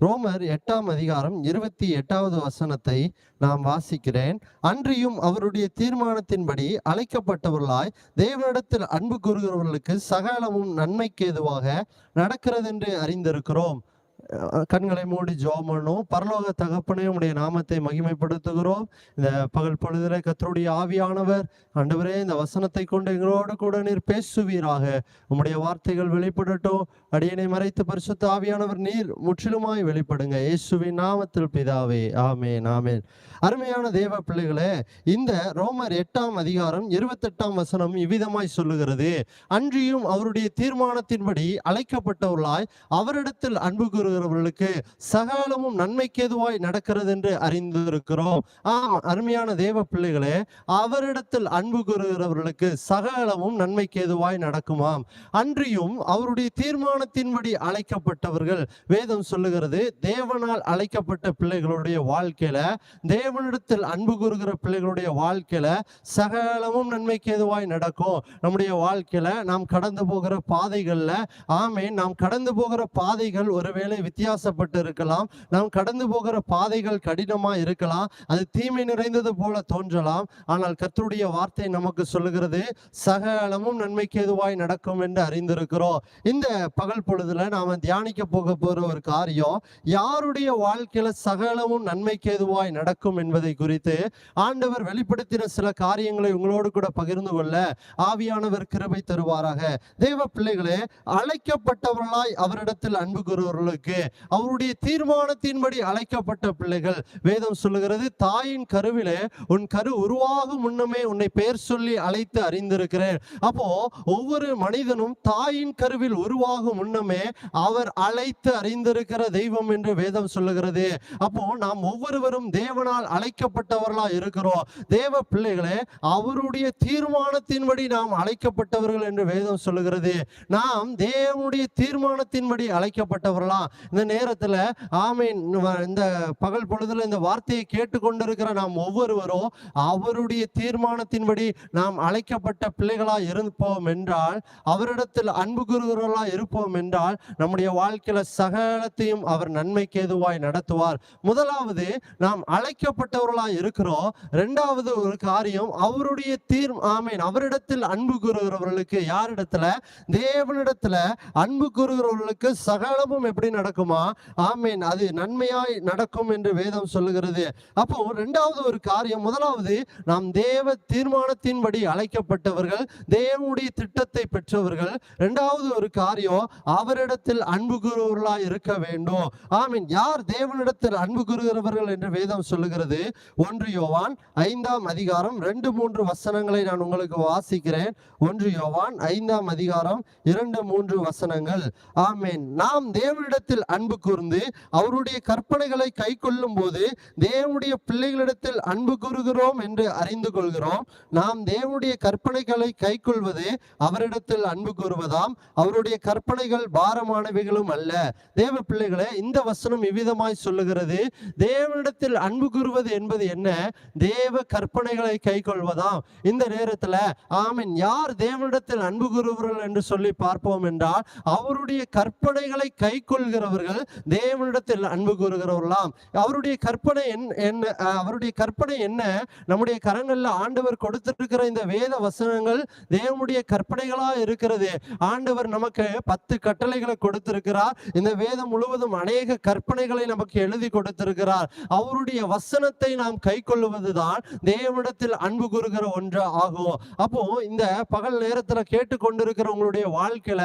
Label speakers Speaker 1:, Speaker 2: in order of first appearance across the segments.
Speaker 1: ரோமர் எட்டாம் அதிகாரம் இருபத்தி எட்டாவது வசனத்தை நாம் வாசிக்கிறேன். அன்றியும் அவருடைய தீர்மானத்தின்படி அழைக்கப்பட்டவர்களாய் தேவனிடத்தில் அன்பு கூறுகிறவர்களுக்கு சகலமும் நன்மைக்கு ஏதுவாக நடக்கிறதென்று அறிந்திருக்கிறோம். கண்களை மூடி ஜோம் பண்ணும் பரலோக தகப்பனே உடைய நாமத்தை மகிமைப்படுத்துகிறோம். இந்த பகல் பொழுதுல கத்தருடைய ஆவியானவர் ஆண்டவரே இந்த வசனத்தை கொண்டு எங்களோடு கூட நீர் பேசுவீராக. உம்முடைய வார்த்தைகள் வெளிப்படட்டும். அடியனை மறைத்து பரிசுத்த ஆவியானவர் நீர் முற்றிலுமாய் வெளிப்படுங்க. இயேசுவின் நாமத்தில் பிதாவே ஆமே நாமே அருமையான தேவ பிள்ளைகளே இந்த ரோமர் எட்டாம் அதிகாரம் இருபத்தெட்டாம் வசனம் இவ்விதமாய் சொல்லுகிறது. அன்றியும் அவருடைய தீர்மானத்தின்படி அழைக்கப்பட்டவர்களாய் அவரிடத்தில் அன்பு கூறுகிறவர்களுக்கு சகலமும் நன்மைக்கேதுவாய் நடக்கிறது என்று அறிந்திருக்கிறோம். ஆம் அருமையான தேவ பிள்ளைகளே அவரிடத்தில் அன்பு கூறுகிறவர்களுக்கு சகலமும் நன்மைக்கேதுவாய் நடக்குமாம். அன்றியும் அவருடைய தீர்மானத்தின்படி அழைக்கப்பட்டவர்கள் வேதம் சொல்லுகிறது தேவனால் அழைக்கப்பட்ட பிள்ளைகளுடைய வாழ்க்கையில தேவனிடத்தில் அன்பு கூறுகிற பிள்ளைகளுடைய வாழ்க்கையில சகலமும் நன்மைக்கு எதுவாய் நடக்கும். நம்முடைய வாழ்க்கையில நாம் கடந்து போகிற பாதைகள்ல ஆமே நாம் கடந்து போகிற பாதைகள் ஒருவேளை வித்தியாசப்பட்டு இருக்கலாம். நாம் கடந்து போகிற பாதைகள் கடினமா இருக்கலாம். அது தீமை நிறைந்தது போல தோன்றலாம். ஆனால் கர்த்தருடைய வார்த்தை நமக்கு சொல்லுகிறது சகலமும் நன்மைக்கு எதுவாய் நடக்கும் என்று அறிந்திருக்கிறோம். இந்த பகல் பொழுதுல நாம தியானிக்க போக போற ஒரு காரியம் யாருடைய வாழ்க்கையில சகலமும் நன்மைக்கு எதுவாய் நடக்கும் என்பதை குறித்து ஆண்டவர் வெளிப்படுத்தின சில காரியங்களை உங்களோடு கூட பகிர்ந்து கொள்ள ஆவியானவர் கிருபை தருவாராக. தேவ பிள்ளைகளே அழைக்கப்பட்டவர்களாய் அவரிடத்தில் அன்பு கூறுவர்களுக்கு அவருடைய தீர்மானத்தின்படி அழைக்கப்பட்ட பிள்ளைகள். வேதம் சொல்லுகிறது தாயின் கருவிலே உன் கரு உருவாகும் முன்னமே உன்னை பெயர் சொல்லி அழைத்து அறிந்திருக்கிறேன். அப்போ ஒவ்வொரு மனிதனும் தாயின் கருவில் உருவாகும் முன்னமே அவர் அழைத்து அறிந்திருக்கிற தெய்வம் என்று வேதம் சொல்லுகிறது. அப்போ நாம் ஒவ்வொருவரும் தேவனால் அழைக்கப்பட்டவர்களா இருக்கிறோம். தேவ பிள்ளைகளே அவருடைய தீர்மானத்தின்படி நாம் அழைக்கப்பட்டவர்கள் என்று வேதம் சொல்லுகிறது. நாம் தேவனுடைய தீர்மானத்தின்படி அழைக்கப்பட்டவர்களா இந்த நேரத்துல ஆமீன் இந்த பகல் பொழுதுல இந்த வார்த்தையை கேட்டுக்கொண்டிருக்கிற நாம் ஒவ்வொருவரும் அவருடைய தீர்மானத்தின்படி நாம் அழைக்கப்பட்ட பிள்ளைகளா இருப்போம் என்றால் அவரிடத்தில் அன்பு கூறுகிறவர்களா இருப்போம் என்றால் நம்முடைய வாழ்க்கையில சகலத்தையும் அவர் நன்மைக்கு ஏதுவாய் நடத்துவார். முதலாவது நாம் அழைக்கப்பட்டவர்களா இருக்கிறோம். இரண்டாவது ஒரு காரியம் அவருடைய தீர் ஆமீன் அவரிடத்தில் அன்பு கூறுகிறவர்களுக்கு யாரிடத்துல? தேவனிடத்துல அன்பு கூறுகிறவர்களுக்கு சகலமும் எப்படி நடக்கும்? நடக்குமா? ஆமீன். அது நன்மையாய் நடக்கும் என்று வேதம் சொல்லுகிறது. அப்போ ரெண்டாவது ஒரு காரியம் முதலாவது நாம் தேவ தீர்மானத்தின்படி அழைக்கப்பட்டவர்கள் தேவனுடைய திட்டத்தை பெற்றவர்கள் ரெண்டாவது ஒரு காரியம் அவரிடத்தில் அன்பு கூறுவர்களாய் இருக்க வேண்டும். ஆமீன். யார் தேவனிடத்தில் அன்பு கூறுகிறவர்கள் என்று வேதம் சொல்லுகிறது? ஒன்று யோவான் ஐந்தாம் அதிகாரம் ரெண்டு மூன்று வசனங்களை நான் உங்களுக்கு வாசிக்கிறேன். ஒன்று யோவான் ஐந்தாம் அதிகாரம் இரண்டு மூன்று வசனங்கள். ஆமீன். நாம் தேவனிடத்தில் தேவனிடத்தில் அன்பு கூர்ந்து அவருடைய கற்பனைகளை கை கொள்ளும் போது தேவனுடைய பிள்ளைகளிடத்தில் அன்பு கூறுகிறோம் என்று அறிந்து கொள்கிறோம். நாம் தேவனுடைய கற்பனைகளை கை கொள்வது அவரிடத்தில் அன்பு கூறுவதாம். அவருடைய கற்பனைகள் பாரமானவைகளும் அல்ல. தேவ பிள்ளைகளை இந்த வசனம் இவ்விதமாய் சொல்லுகிறது. தேவனிடத்தில் அன்பு கூறுவது என்பது என்ன? தேவ கற்பனைகளை கை கொள்வதாம். இந்த நேரத்துல ஆமீன் யார் தேவனிடத்தில் அன்பு கூறுவர்கள் என்று சொல்லி பார்ப்போம் என்றால் அவருடைய கற்பனைகளை கை கொள்கிறவர்கள் தேவனிடத்தில் அன்பு கூறுகிறவர்களாம். அவருடைய கற்பனை என்ன அவருடைய கற்பனை என்ன? நம்முடைய கரங்களில் ஆண்டவர் கொடுத்திருக்கிற இந்த வேத வசனங்கள் தேவனுடைய கற்பனைகளா இருக்கிறது. ஆண்டவர் நமக்கு பத்து கட்டளைகளை கொடுத்திருக்கிறார். இந்த வேதம் முழுவதும் அநேக கற்பனைகளை நமக்கு எழுதி கொடுத்திருக்கிறார். அவருடைய வசனத்தை நாம் கை கொள்ளுவதுதான் தேவனிடத்தில் அன்பு கூறுகிற ஒன்று ஆகும். அப்போ இந்த பகல் நேரத்துல கேட்டுக்கொண்டிருக்கிற உங்களுடைய வாழ்க்கையில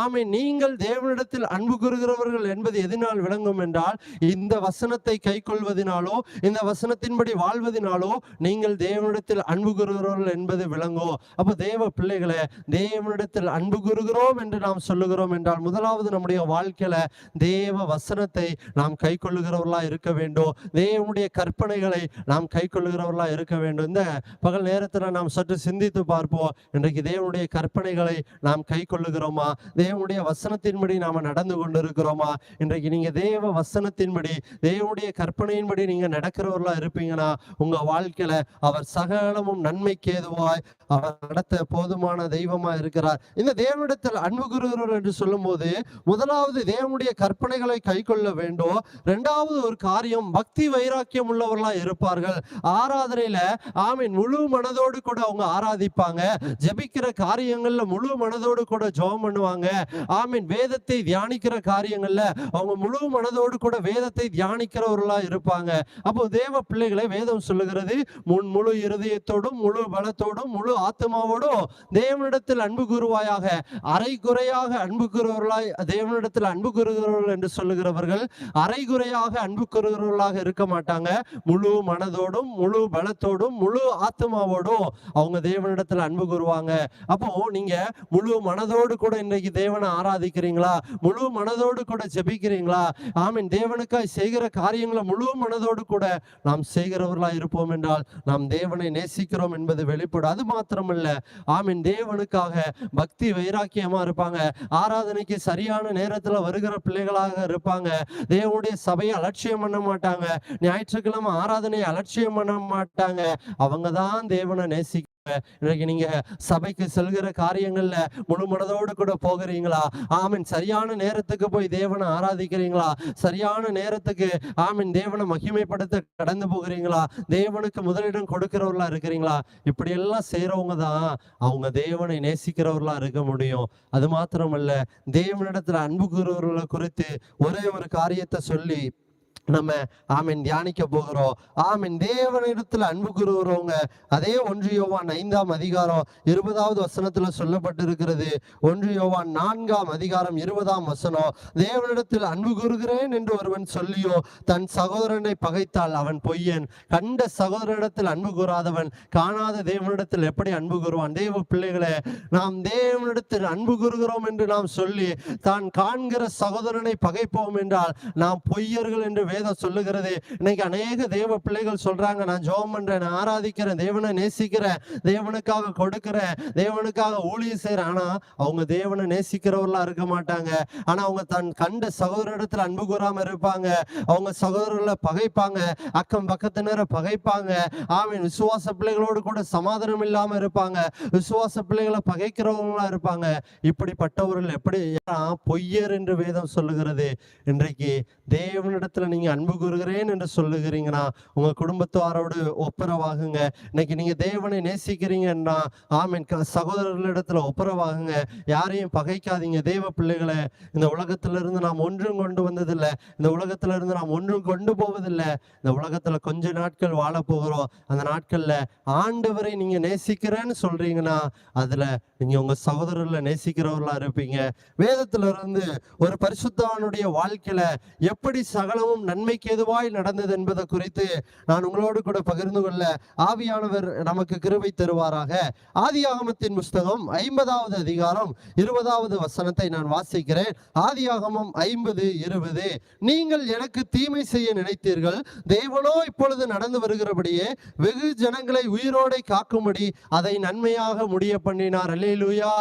Speaker 1: ஆமை நீங்கள் தேவனிடத்தில் அன்பு கூறுகிறவர்கள் என்பது எதனால் விளங்கும் என்றால் இந்த வசனத்தை கை கொள்வதனாலோ இந்த வசனத்தின்படி வாழ்வதனாலோ நீங்கள் தேவனிடத்தில் அன்பு கூறுகிறவர்கள் என்பது விளங்கும் அப்போ தேவ பிள்ளைகளை தேவனிடத்தில் அன்பு கூறுகிறோம் என்று நாம் சொல்லுகிறோம் என்றால் முதலாவது நம்முடைய வாழ்க்கையில தேவ வசனத்தை நாம் கை கொள்ளுகிறவர்களா இருக்க வேண்டும். தேவனுடைய கற்பனைகளை நாம் கை கொள்ளுகிறவர்களா இருக்க வேண்டும். இந்த பகல் நேரத்துல நாம் சற்று சிந்தித்து பார்ப்போம் இன்றைக்கு தேவனுடைய கற்பனைகளை நாம் கை கொள்ளுகிறோமா தேவனுடைய வசனத்தின்படி நாம் நடந்து கொண்டிருக்கிறோமா? இன்றைக்கு நீங்கள் தேவ வசனத்தின்படி தேவனுடைய கற்பனையின்படி நீங்கள் நடக்கிறவர்களாக இருப்பீங்கன்னா உங்கள் வாழ்க்கையில் அவர் சகலமும் நன்மைக்கு ஏதுவாய் அவர் நடத்த போதுமான தெய்வமாக இருக்கிறார். இந்த தேவனிடத்தில் அன்பு கூறுகிறவர் என்று சொல்லும்போது முதலாவது தேவனுடைய கற்பனைகளை கை கொள்ள வேண்டும். ரெண்டாவது ஒரு காரியம் பக்தி வைராக்கியம் உள்ளவர்களாக இருப்பார்கள். ஆராதனையில ஆமீன் முழு மனதோடு கூட அவங்க ஆராதிப்பாங்க. ஜபிக்கிற காரியங்கள்ல முழு மனதோடு கூட ஜோம் பண்ணுவாங்க. ஆமீன் வேதத்தை தியானிக்கிற காரியங்கள்ல அவங்க முழு மனதோடு கூட வேதத்தை தியானிக்கிறவர்களா இருப்பாங்க. அப்போ தேவ பிள்ளைகளை வேதம் சொல்லுகிறது. முன் முழு இருதயத்தோடும் முழு பலத்தோடும் முழு ஆத்மாவோடும் தேவனிடத்தில் அன்பு கூறுவாயாக. அரைகுறையாக அன்பு கூறுவர்களாய் தேவனிடத்தில் அன்பு கூறுகிறவர்கள் என்று சொல்லுகிறவர்கள் அரைகுறையாக அன்பு கூறுகிறவர்களாக இருக்க மாட்டாங்க. முழு மனதோடும் முழு பலத்தோடும் முழு ஆத்மாவோடும் அவங்க தேவனிடத்தில் அன்பு கூறுவாங்க. அப்போ நீங்க முழு மனதோடு கூட இன்றைக்கு தேவனை ஆராதிக்கிறீங்களா? முழு மனதோடு கூட ஜெபிக்கிறீங்களா? ஆமீன். தேவனுக்காய் செய்கிற காரியங்களை முழு மனதோடு கூட நாம் செய்கிறவர்களா இருப்போம் என்றால் நாம் தேவனை நேசிக்கிறோம் என்பது வெளிப்படும். அது மாத்திரமல்ல. ஆமீன். தேவனுக்காக பக்தி வைராக்கியமா இருப்பாங்க. ஆராதனைக்கு சரியான நேரத்துல வருகிற பிள்ளைகளாக இருப்பாங்க. தேவனுடைய சபையை அலட்சியம் பண்ண மாட்டாங்க. ஞாயிற்றுக்கிழமை ஆராதனையை அலட்சியம் பண்ண மாட்டாங்க. அவங்க தான் தேவனை நேசிக்க இன்னைக்கு நீங்க சபைக்கு செல்கிற காரியங்கள்ல முழு மனதோடு கூட போகிறீங்களா? ஆமீன். சரியான நேரத்துக்கு போய் தேவனை ஆராதிக்கிறீங்களா? சரியான நேரத்துக்கு ஆமீன் தேவனை மகிமைப்படுத்த கடந்து போகிறீங்களா? தேவனுக்கு முதலிடம் கொடுக்கிறவர்களா இருக்கிறீங்களா? இப்படி எல்லாம் செய்யறவங்க தான் அவங்க தேவனை நேசிக்கிறவர்களா இருக்க முடியும். அது மாத்திரமல்ல தேவனிடத்துல அன்பு கூறுவர்களை குறித்து ஒரே ஒரு காரியத்தை சொல்லி நம்ம ஆமீன் தியானிக்க போகிறோம். ஆமீன் தேவனிடத்துல அன்பு கூறுகிறவங்க அதே ஒன்று யோவான் ஐந்தாம் அதிகாரம் இருபதாவது வசனத்துல சொல்லப்பட்டிருக்கிறது. ஒன்று யோவான் நான்காம் அதிகாரம் இருபதாம் வசனம் தேவனிடத்தில் அன்பு கூறுகிறேன் என்று ஒருவன் சொல்லியோ தன் சகோதரனை பகைத்தால் அவன் பொய்யன். கண்ட சகோதரனிடத்தில் அன்பு கூறாதவன் காணாத தேவனிடத்தில் எப்படி அன்பு கூறுவான்? தேவ பிள்ளைகளே நாம் தேவனிடத்தில் அன்பு கூறுகிறோம் என்று நாம் சொல்லி தான் காண்கிற சகோதரனை பகைப்போம் என்றால் நாம் பொய்யர்கள் என்று வேதம் சொல்லுகிறது. இன்னைக்கு அநேக தேவ பிள்ளைகள் சொல்றாங்க நான் ஜோம் பண்றேன் நான் ஆராதிக்கிறேன் தேவனை நேசிக்கிறேன் தேவனுக்காக கொடுக்கிறேன் தேவனுக்காக ஊழியம் செய்யறேன் ஆனா அவங்க தேவனை நேசிக்கிறவர்களா இருக்க மாட்டாங்க. ஆனா அவங்க தன் கண்ட சகோதரிடத்துல அன்பு கூறாம இருப்பாங்க. அவங்க சகோதரர்களை பகைப்பாங்க அக்கம் பக்கத்தினரை பகைப்பாங்க. ஆமீன் விசுவாச பிள்ளைகளோடு கூட சமாதானம் இல்லாம இருப்பாங்க. விசுவாச பிள்ளைகளை பகைக்கிறவங்களா இருப்பாங்க. இப்படிப்பட்டவர்கள் எப்படி பொய்யர் என்று வேதம் சொல்லுகிறது. இன்றைக்கு தேவனிடத்துல நீங்க அன்பு கூறுகிறேன் என்று சொல்லுகிறீங்கன்னா உங்க குடும்பத்தாரோடு ஒப்புரவாகுங்க. இன்னைக்கு நீங்க தேவனை நேசிக்கிறீங்கன்னா ஆமீன். சகோதரர்களிடத்துல ஒப்புரவாகுங்க. யாரையும் பகைக்காதீங்க. தேவ பிள்ளைகளை இந்த உலகத்துல இருந்து நாம் ஒன்றும் கொண்டு வந்ததில்லை. இந்த உலகத்துல இருந்து நாம் ஒன்றும் கொண்டு போவதில்லை. இந்த உலகத்துல கொஞ்ச நாட்கள் வாழ போகிறோம். அந்த நாட்கள்ல ஆண்டவரை நீங்க நேசிக்கிறேன்னு சொல்றீங்கன்னா அதுல நீங்க உங்க சகோதரர்களை நேசிக்கிறவர்களா இருப்பீங்க. வேதத்துல இருந்து ஒரு பரிசுத்தவானுடைய வாழ்க்கையில எப்படி சகலமும் நன்மைக்கு எதுவாய் நடந்தது என்பதை குறித்து நான் உங்களோடு கூட பகிர்ந்து கொள்ள ஆவியானவர் நமக்கு கிருபை தருவாராக. ஆதி ஆகமத்தின் புஸ்தகம் ஐம்பதாவது அதிகாரம் இருபதாவது வசனத்தை நான் வாசிக்கிறேன். ஆதி ஆகமம் ஐம்பது இருபது. நீங்கள் எனக்கு தீமை செய்ய நினைத்தீர்கள். தேவனோ இப்பொழுது நடந்து வருகிறபடியே வெகு ஜனங்களை உயிரோடை காக்கும்படி அதை நன்மையாக முடிய பண்ணினார். அல்லேலூயா.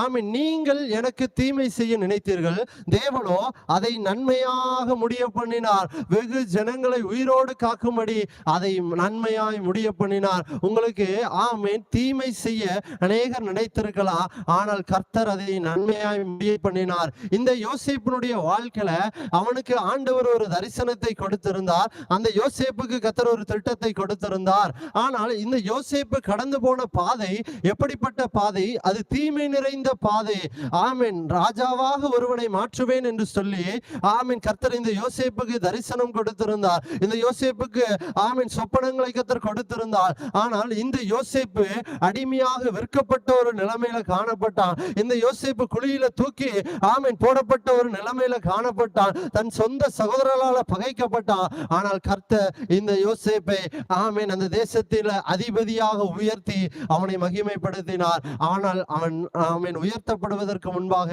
Speaker 1: ஆமென். நீங்கள் எனக்கு தீமை செய்ய நினைத்தீர்கள். தேவனோ அதை நன்மையாக முடிய பண்ணினார். வெகு ஜனங்களை உயிரோடு காக்கும்படி அதை நன்மையாய் முடிய பண்ணினார் உங்களுக்கு ஆமென். தீமை செய்ய அநேகர் நினைத்திருக்கலாம் ஆனால் கர்த்தர் அதை நன்மையாய் முடிய பண்ணினார் இந்த யோசிப்பினுடைய வாழ்க்கையில அவனுக்கு ஆண்டவர் ஒரு தரிசனத்தை கொடுத்திருந்தார். அந்த யோசேப்புக்கு கர்த்தர் ஒரு திட்டத்தை கொடுத்திருந்தார். ஆனால் இந்த யோசேப்பு கடந்து போன பாதை எப்படிப்பட்ட பாதை? அது தீமை நிறைந்த பாதை. ஆமென். ராஜாவாக ஒருவனை மாற்றுவேன் என்று சொல்லி ஆமீன் கர்த்தர் இந்த யோசேப்புக்கு தரிசனம் கொடுத்திருந்தார். இந்த யோசிப்புக்கு ஆமென். சொப்பனங்களை கத்தர் கொடுத்திருந்தார். ஆனால் இந்த யோசிப்பு அடிமையாக விற்கப்பட்ட ஒரு நிலைமையில காணப்பட்டான். இந்த யோசிப்பு குழியில தூக்கி ஆமென் போடப்பட்ட ஒரு நிலைமையில காணப்பட்டான். தன் சொந்த சகோதரர்களால பகைக்கப்பட்டான். ஆனால் கர்த்தர் இந்த யோசேப்பை ஆமீன் அந்த தேசத்தில் அதிபதியாக உயர்த்தி அவனை மகிமைப்படுத்தினார். ஆனால் அவன் ஆமீன் உயர்த்தப்படுவதற்கு முன்பாக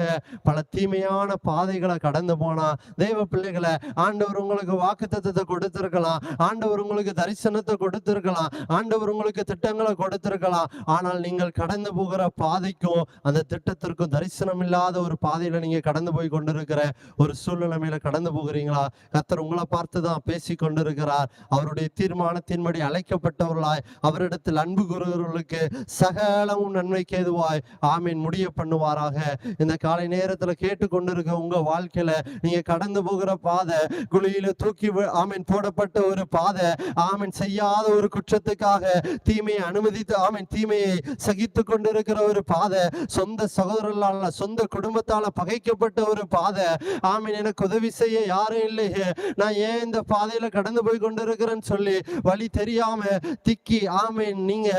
Speaker 1: பல தீமையான பாதைகளை கடந்து போனான். தெய்வ பிள்ளைகளை ஆண்டவர் உங்களுக்கு வாக்கு தத்துவத்தை கொடுத்திருக்கலாம். ஆண்டவர் உங்களுக்கு தரிசனத்தை கொடுத்திருக்கலாம். ஆண்டவர் உங்களுக்கு திட்டங்களை கொடுத்திருக்கலாம். ஆனால் நீங்கள் கடந்து போகிற பாதைக்கும் அந்த திட்டத்திற்கும் தரிசனம் இல்லாத ஒரு பாதையில நீங்க கடந்து போய் கொண்டிருக்கிற ஒரு சூழ்நிலைமையில கடந்து போகிறீங்களா? கத்தர் உங்களை பார்த்து தான் பேசி கொண்டிருக்கிறார். அவருடைய தீர்மானத்தின்படி அழைக்கப்பட்டவர்களாய் அவரிடத்தில் அன்பு கூறுகிறவர்களுக்கு சகலமும் நன்மைக்கு ஏதுவாய் ஆமீன். முடிய பண்ணுவாராக. இந்த காலை நேரத்துல கேட்டுக்கொண்டிருக்க உங்க வாழ்க்கையில நீங்க கடந்து போகிற பாதை குழி குழியில தூக்கி ஆமீன் போடப்பட்ட ஒரு பாதை. ஆமீன் செய்யாத ஒரு குற்றத்துக்காக தீமையை அனுமதித்து ஆமீன் தீமையை சகித்து கொண்டிருக்கிற ஒரு பாதை. சொந்த சகோதரர்களால சொந்த குடும்பத்தால பகைக்கப்பட்ட ஒரு பாதை. ஆமீன் எனக்கு உதவி செய்ய யாரும் இல்லையே நான் ஏன் இந்த பாதையில கடந்து போய் கொண்டிருக்கிறேன்னு சொல்லி வழி தெரியாம திக்கி ஆமீன் நீங்க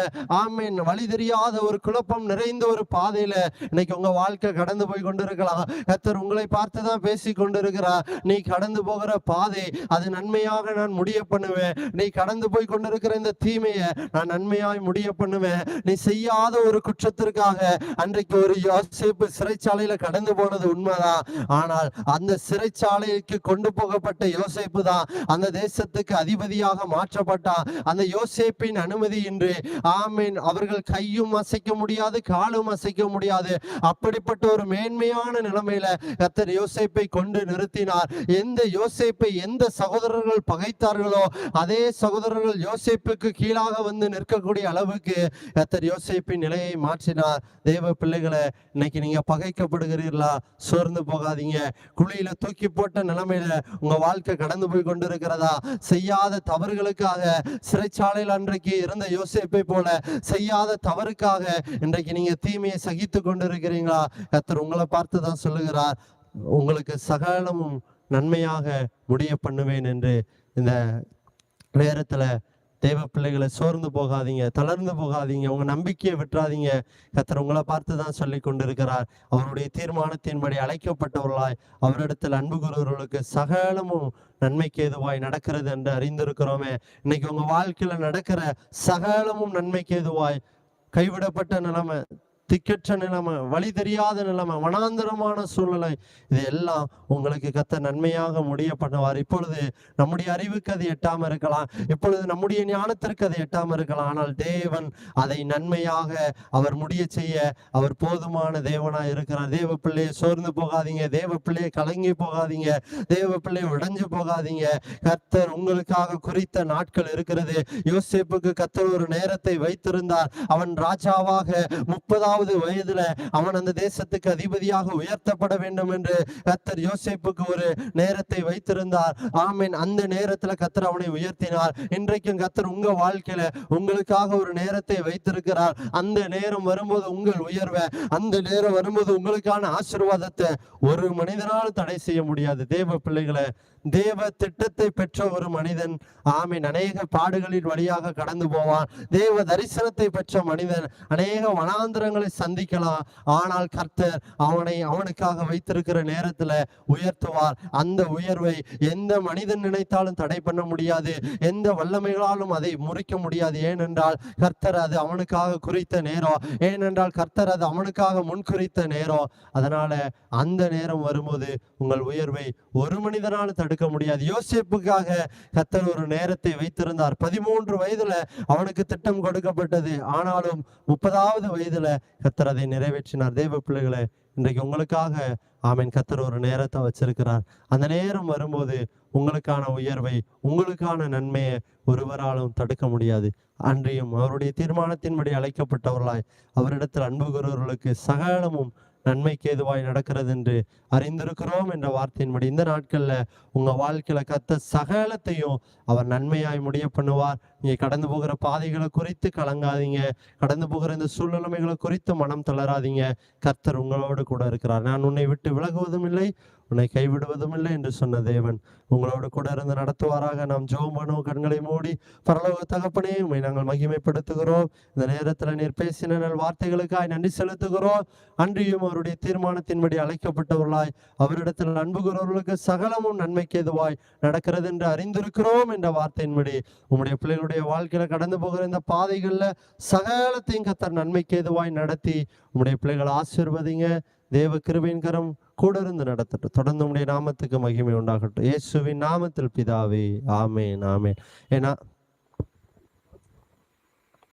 Speaker 1: ஆமீன் வழி தெரியாத ஒரு குழப்பம் நிறைந்த ஒரு பாதையில இன்னைக்கு உங்க வாழ்க்கை கடந்து போய் கொண்டிருக்கலாம். கத்தர் உங்களை பார்த்து தான் பேசி கொண்டிருக்கிறார். நீ கடந்து போகிற பா பாதை அது நன்மையாக நான் முடிய பண்ணுவேன். நீ கடந்து போய் கொண்டிருக்கிற இந்த தீமையை நான் நன்மையாய் முடிய பண்ணுவேன். நீ செய்யாத ஒரு குற்றத்திற்காக அன்றைக்கு ஒரு யோசிப்பு சிறைச்சாலையில கடந்து போனது உண்மைதான். ஆனால் அந்த சிறைச்சாலைக்கு கொண்டு போகப்பட்ட யோசேப்பு தான் அந்த தேசத்துக்கு அதிபதியாக மாற்றப்பட்டான். அந்த யோசேப்பின் இன்று ஆமீன் அவர்கள் கையும் அசைக்க முடியாது காலும் அசைக்க முடியாது. அப்படிப்பட்ட ஒரு மேன்மையான நிலைமையில கத்தர் யோசேப்பை கொண்டு நிறுத்தினார். எந்த யோசேப்பை எந்த சகோதரர்கள் பகைத்தார்களோ அதே சகோதரர்கள் யோசிப்புக்கு கீழாக வந்து நிற்கக்கூடிய அளவுக்கு கத்தர் யோசிப்பின் நிலையை மாற்றினார். தேவ பிள்ளைகளை இன்னைக்கு நீங்க பகைக்கப்படுகிறீர்களா? சோர்ந்து போகாதீங்க. குழியில தூக்கி போட்ட நிலைமையில உங்க வாழ்க்கை கடந்து போய் கொண்டிருக்கிறதா? செய்யாத தவறுகளுக்காக சிறைச்சாலையில் அன்றைக்கு இருந்த யோசிப்பை போல செய்யாத தவறுக்காக இன்றைக்கு நீங்க தீமையை சகித்து கொண்டிருக்கிறீங்களா? கத்தர் உங்களை பார்த்து தான் சொல்லுகிறார். உங்களுக்கு சகலமும் நன்மையாக முடிய பண்ணுவேன் என்று இந்த நேரத்துல தேவ பிள்ளைகளை சோர்ந்து போகாதீங்க தளர்ந்து போகாதீங்க உங்க நம்பிக்கையை விட்டுறாதீங்க. கத்தர் உங்களை பார்த்து தான் சொல்லி கொண்டிருக்கிறார். அவருடைய தீர்மானத்தின்படி அழைக்கப்பட்டவர்களாய் அவரிடத்தில் அன்பு கூறுவர்களுக்கு சகலமும் நன்மைக்கு எதுவாய் நடக்கிறது என்று அறிந்திருக்கிறோமே. இன்னைக்கு உங்க வாழ்க்கையில நடக்கிற சகலமும் நன்மைக்கு எதுவாய் கைவிடப்பட்ட நிலைமை திக்கற்ற நிலைமை வழி தெரியாத நிலைமை வனாந்தரமான சூழ்நிலை இது உங்களுக்கு கத்த நன்மையாக முடிய பண்ணுவார். இப்பொழுது நம்முடைய அறிவுக்கு அது எட்டாம இருக்கலாம். இப்பொழுது நம்முடைய ஞானத்திற்கு அது எட்டாம இருக்கலாம். ஆனால் தேவன் அதை நன்மையாக அவர் முடிய செய்ய அவர் போதுமான தேவனா இருக்கிறார். தேவ பிள்ளையை சோர்ந்து போகாதீங்க. தேவ பிள்ளையை கலங்கி போகாதீங்க. தேவ பிள்ளையை உடைஞ்சு போகாதீங்க. கர்த்தர் உங்களுக்காக குறித்த நாட்கள் இருக்கிறது. யோசேப்புக்கு கர்த்தர் ஒரு நேரத்தை வைத்திருந்தார். அவன் ராஜாவாக முப்பதாவது வயதுல அவன் அந்த தேசத்துக்கு அதிபதியாக உயர்த்தப்பட வேண்டும் என்று கத்தர் யோசிப்புக்கு ஒரு நேரத்தை வைத்திருந்தார். ஆமீன். அந்த நேரத்துல கத்தர் அவனை உயர்த்தினார். இன்றைக்கும் கத்தர் உங்க வாழ்க்கையில உங்களுக்காக ஒரு நேரத்தை வைத்திருக்கிறார். அந்த நேரம் வரும்போது உங்கள் உயர்வை அந்த நேரம் வரும்போது உங்களுக்கான ஆசீர்வாதத்தை ஒரு மனிதனால் தடை செய்ய முடியாது. தேவ பிள்ளைகளை தேவ திட்டத்தை பெற்ற ஒரு மனிதன் ஆமீன். அநேக பாடுகளின் வழியாக கடந்து போவான். தேவ தரிசனத்தை பெற்ற மனிதன் அநேக வனாந்திரங்களை சந்திக்கலாம். ஆனால் கர்த்தர் அவனை அவனுக்காக வைத்திருக்கிற நேரத்துல உயர்த்துவார். அந்த உயர்வை எந்த மனிதன் நினைத்தாலும் தடை பண்ண முடியாது. எந்த வல்லமைகளாலும் அதை முறிக்க முடியாது. ஏனென்றால் கர்த்தர் அது அவனுக்காக குறித்த நேரம். ஏனென்றால் கர்த்தர் அது அவனுக்காக முன்குறித்த நேரம். அதனால அந்த நேரம் வரும்போது உங்கள் உயர்வை ஒரு மனிதனால் எடுக்க முடியாது. யோசிப்புக்காக கத்தர் ஒரு நேரத்தை வைத்திருந்தார். பதிமூன்று வயதுல அவனுக்கு திட்டம் கொடுக்கப்பட்டது. ஆனாலும் முப்பதாவது வயதுல கத்தர் அதை நிறைவேற்றினார். தேவ பிள்ளைகளை இன்றைக்கு உங்களுக்காக ஆமீன் கத்தர் ஒரு நேரத்தை வச்சிருக்கிறார். அந்த நேரம் வரும்போது உங்களுக்கான உயர்வை உங்களுக்கான நன்மையை ஒருவராலும் தடுக்க முடியாது. அன்றையும் அவருடைய தீர்மானத்தின்படி அழைக்கப்பட்டவர்களாய் அவரிடத்தில் அன்புகிறவர்களுக்கு சகலமும் நன்மைக்கு ஏதுவாய் நடக்கிறது என்று அறிந்திருக்கிறோம் என்ற வார்த்தையின்படி இந்த நாட்கள்ல உங்க வாழ்க்கையில கத்த சகலத்தையும் அவர் நன்மையாய் முடிய பண்ணுவார். நீங்கள் கடந்து போகிற பாதைகளை குறித்து கலங்காதீங்க. கடந்து போகிற இந்த சூழ்நிலைமைகளை குறித்து மனம் தளராதீங்க. கர்த்தர் உங்களோடு கூட இருக்கிறார். நான் உன்னை விட்டு விலகுவதும் இல்லை. உன்னை கைவிடுவதும் இல்லை என்று சொன்ன தேவன். உங்களோடு கூட இருந்து நடத்துவாராக. நாம் ஜோம் பண்ணுவோம். கண்களை மூடி பரலோக தகப்பனே உண்மை நாங்கள் மகிமைப்படுத்துகிறோம். இந்த நேரத்தில் நீர் பேசின நல் வார்த்தைகளுக்காய் நன்றி செலுத்துகிறோம். அன்றியும் அவருடைய தீர்மானத்தின்படி அழைக்கப்பட்டவர்களாய் அவரிடத்தில் அன்புகிறவர்களுக்கு சகலமும் நன்மைக்கு எதுவாய் நடக்கிறது என்று அறிந்திருக்கிறோம் என்ற வார்த்தையின்படி உங்களுடைய பிள்ளைகளுடைய வாழ்க்கையில கடந்து போகிற இந்த பாதைகள்ல சகலத்தையும் கத்தர் நன்மைக்கு எதுவாய் நடத்தி உங்களுடைய பிள்ளைகளை ஆசீர்வதிங்க. தேவ கிருபையின் கரம் கூட இருந்து நடத்தட்டும். தொடர்ந்து உடைய நாமத்துக்கு மகிமை உண்டாகட்டும். இயேசுவின் நாமத்தில் பிதாவே ஆமேன் ஆமேன். ஏன்னா